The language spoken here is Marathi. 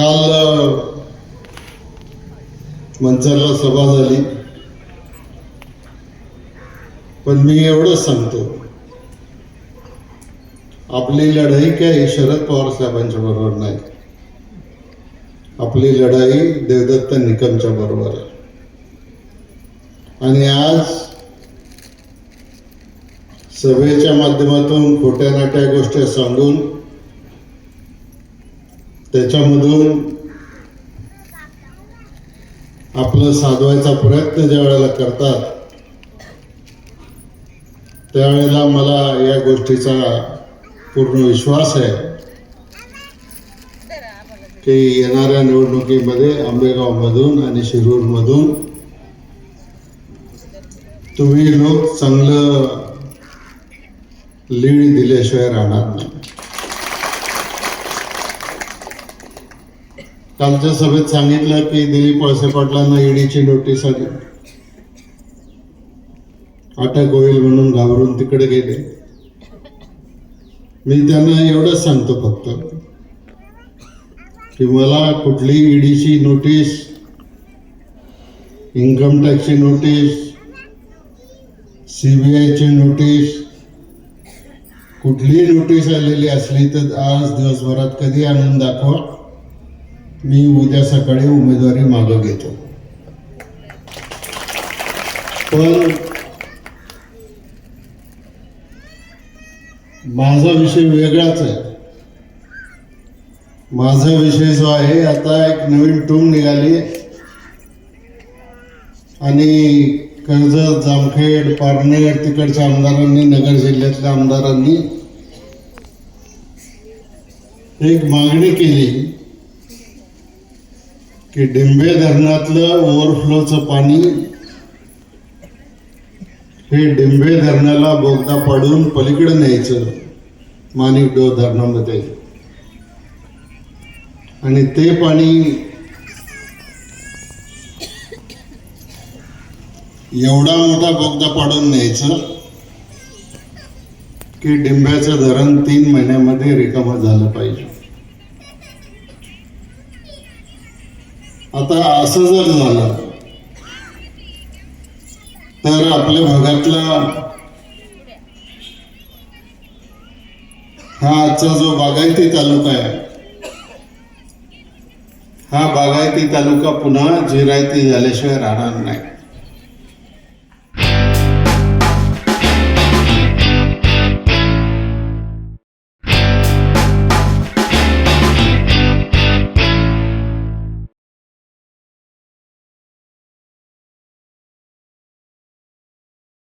काल मंचाला मंचरला सभा झाली. पण मी एवढंच सांगतो. आपली लढाई काय शरद पवार साहेबांच्या बरोबर नाही. आपली लढाई देवदत्त निकमच्या बरोबर आहे. आणि आज सभेच्या माध्यमातून खोट्या नाट्या गोष्टी सांगून त्याच्यामधून आपलं साधवायचा प्रयत्न ज्या वेळेला करतात त्यावेळेला मला या गोष्टीचा पूर्ण विश्वास आहे की येणाऱ्या निवडणुकीमध्ये आंबेगावमधून आणि शिरूरमधून तुम्ही लोक चांगलं लीड दिल्याशिवाय राहणार नाही. कालच्या सभेत सांगितलं की दिलीप वळसे पाटलांना ईडीची नोटीस आली. अटक होईल म्हणून घाबरून तिकडे गेले. मी त्यांना एवढंच सांगतो फक्त की मला कुठली ईडीची नोटीस इन्कम टॅक्सची नोटीस सीबीआयची नोटीस कुठलीही नोटीस आलेली असली तर आज दिवसभरात कधी आणून दाखवा. मी उद्या सकाळी उमेदवारी मागं घेतो. पण माझा विषय वेगळाच आहे. माझा विषय जो आहे आता एक नवीन टूम निघाली. आणि कर्जत जामखेड पारनेर तिकडच्या आमदारांनी नगर जिल्ह्यातल्या आमदारांनी एक मागणी केली. की डिंबे धरणातलं ओव्हरफ्लोचं पाणी हे डिंबे धरणाला बोगदा पाडून पलीकडे न्यायचं. माणिकडो धरणामध्ये. आणि ते पाणी एवढा मोठा बोगदा पाडून न्यायचं की डिंब्याचं धरण तीन महिन्यामध्ये रिकामं झालं पाहिजे. आता असं जर झालं तर आपल्या भागातला हा आजचा जो बागायती तालुका आहे हा बागायती तालुका पुन्हा जिरायती झाल्याशिवाय राहणार नाही.